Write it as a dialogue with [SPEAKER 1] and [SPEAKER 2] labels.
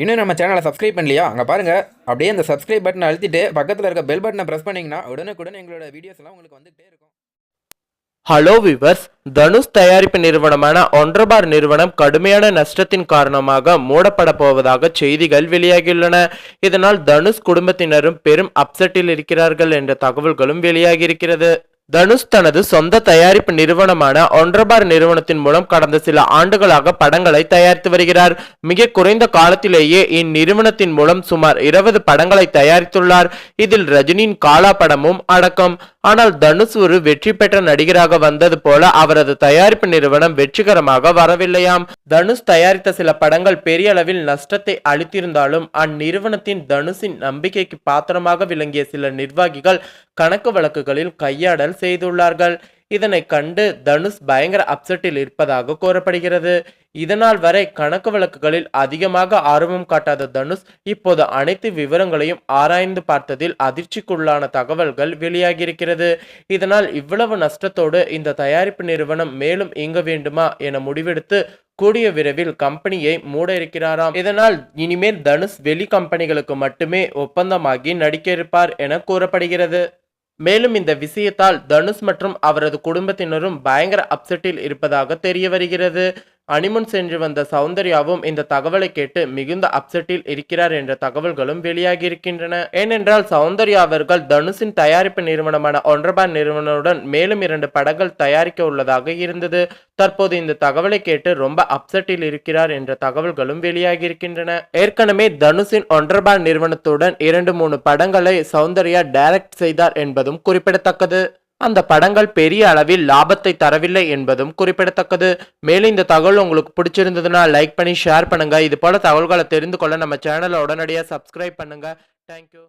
[SPEAKER 1] இன்னும் நம்ம சேனலை சப்ஸ்கிரைப் பண்ணலையா? அங்கே பாருங்கள் அப்படியே அந்த சப்ஸ்கிரைப் பட்டனை அழுத்திட்டு பக்கத்தில் இருக்க பெல் பட்டனை ப்ரெஸ் பண்ணிங்கன்னா உடனுக்குடன் எங்களோட வீடியோஸ் எல்லாம் உங்களுக்கு வந்துகிட்டே இருக்கும்.
[SPEAKER 2] ஹலோ விவர்ஸ் தனுஷ் தயாரிப்பு நிறுவனமான ஒன்றபார் நிறுவனம் கடுமையான நஷ்டத்தின் காரணமாக மூடப்பட போவதாக செய்திகள் வெளியாகியுள்ளன. இதனால் தனுஷ் குடும்பத்தினரும் பெரும் அப்செட்டில் இருக்கிறார்கள் என்ற தகவல்களும் வெளியாகியிருக்கிறது. தனுஷ் தனது சொந்த தயாரிப்பு நிறுவனமான ஒன்றபார் நிறுவனத்தின் மூலம் கடந்த சில ஆண்டுகளாக படங்களை தயாரித்து வருகிறார். மிக குறைந்த காலத்திலேயே இந்நிறுவனத்தின் மூலம் சுமார் இருபது படங்களை தயாரித்துள்ளார். இதில் ரஜினியின் காலா படமும் அடக்கம். ஆனால் தனுஷ் ஒரு வெற்றி பெற்ற நடிகராக வந்தது போல அவரது தயாரிப்பு நிறுவனம் வெற்றிகரமாக வரவில்லையாம். தனுஷ் தயாரித்த சில படங்கள் பெரிய அளவில் நஷ்டத்தை அளித்திருந்தாலும் அந்நிறுவனத்தின் தனுஷின் நம்பிக்கைக்கு பாத்திரமாக விளங்கிய சில நிர்வாகிகள் கணக்கு வழக்குகளில் கையாடல் செய்துள்ளார்கள். இதனை கண்டு தனுஷ் பயங்கர அப்செட்டில் இருப்பதாக கூறப்படுகிறது. இதனால் வரை கணக்கு வழக்குகளில் அதிகமாக ஆர்வம் காட்டாத தனுஷ் இப்போது அனைத்து விவரங்களையும் ஆராய்ந்து பார்த்ததில் அதிர்ச்சிக்குள்ளான தகவல்கள் வெளியாகியிருக்கிறது. இதனால் இவ்வளவு நஷ்டத்தோடு இந்த தயாரிப்பு நிறுவனம் மேலும் இயங்க வேண்டுமா என முடிவெடுத்து கூடிய விரைவில் கம்பெனியை மூட இருக்கிறாராம். இதனால் இனிமேல் தனுஷ் வெளி கம்பெனிகளுக்கு மட்டுமே ஒப்பந்தமாகி நடிக்க இருப்பார் என கூறப்படுகிறது. மேலும் இந்த விஷயத்தால் தனுஷ் மற்றும் அவரது குடும்பத்தினரும் பயங்கர அப்செட்டில் இருப்பதாக தெரிய வருகிறது. அனிமுன் சென்று வந்த சௌந்தர்யாவும் இந்த தகவலை கேட்டு மிகுந்த அப்செட்டில் இருக்கிறார் என்ற தகவல்களும் வெளியாகி இருக்கின்றன ஏனென்றால் சௌந்தர்யா அவர்கள் தனுஷின் தயாரிப்பு நிறுவனமான ஒன்றபான் நிறுவனத்துடன் மேலும் இரண்டு படங்கள் தயாரிக்க உள்ளதாக இருந்தது. தற்போது இந்த தகவலை கேட்டு ரொம்ப அப்செட்டில் இருக்கிறார் என்ற தகவல்களும் வெளியாகி இருக்கின்றன ஏற்கனவே தனுஷின் ஒன்றபான் நிறுவனத்துடன் இரண்டு மூணு படங்களை சௌந்தர்யா டைரக்ட் செய்தார் என்பதும் குறிப்பிடத்தக்கது. அந்த படங்கள் பெரிய அளவில் லாபத்தை தரவில்லை என்பதும் குறிப்பிடத்தக்கது. மேலும் இந்த தகவல் உங்களுக்கு பிடிச்சிருந்ததுன்னா லைக் பண்ணி ஷேர் பண்ணுங்க. இது போல தகவல்களை தெரிந்து கொள்ள நம்ம சேனலை உடனடியாக சப்ஸ்கிரைப் பண்ணுங்க. தேங்க்யூ